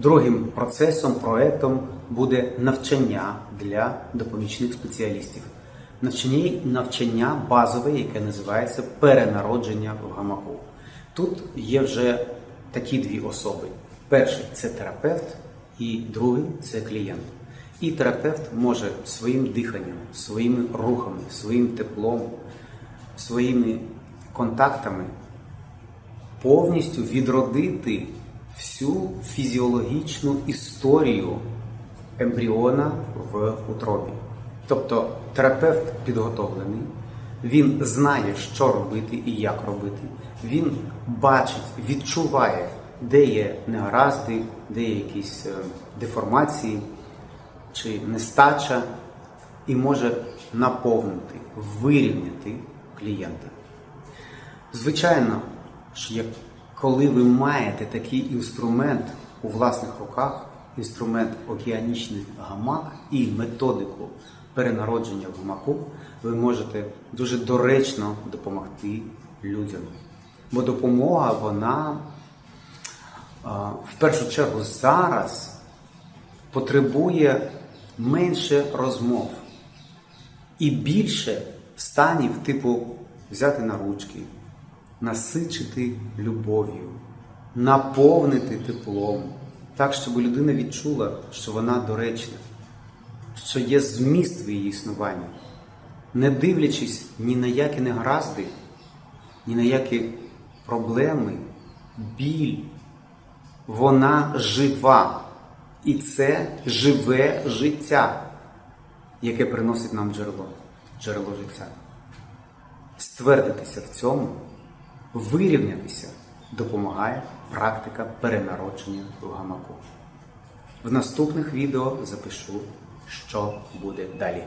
Другим процесом, проектом буде навчання для допомічних спеціалістів. Навчання, навчання базове, яке називається перенародження в гамаку. Тут є вже такі дві особи: перший це терапевт, і другий це клієнт. І терапевт може своїм диханням, своїми рухами, своїм теплом, своїми контактами повністю відродити всю фізіологічну історію ембріона в утробі. Тобто терапевт підготовлений, він знає, що робити і як робити. Він бачить, відчуває, де є негаразди, де є якісь е, деформації чи нестача, і може наповнити, вирівняти клієнта. Звичайно, що як коли ви маєте такий інструмент у власних руках, інструмент океанічний гамак і методику перенародження в гамаку, ви можете дуже доречно допомогти людям. Бо допомога, вона в першу чергу зараз потребує менше розмов і більше станів, типу взяти на ручки, насичити любов'ю, наповнити теплом, так, щоб людина відчула, що вона доречна, що є зміст в її існуванні, не дивлячись ні на які негаразди, ні на які проблеми, біль. Вона жива. І це живе життя, яке приносить нам джерело, джерело життя. Ствердитися в цьому, вирівнятися допомагає практика перенародження в гамаку. В наступних відео запишу, що буде далі.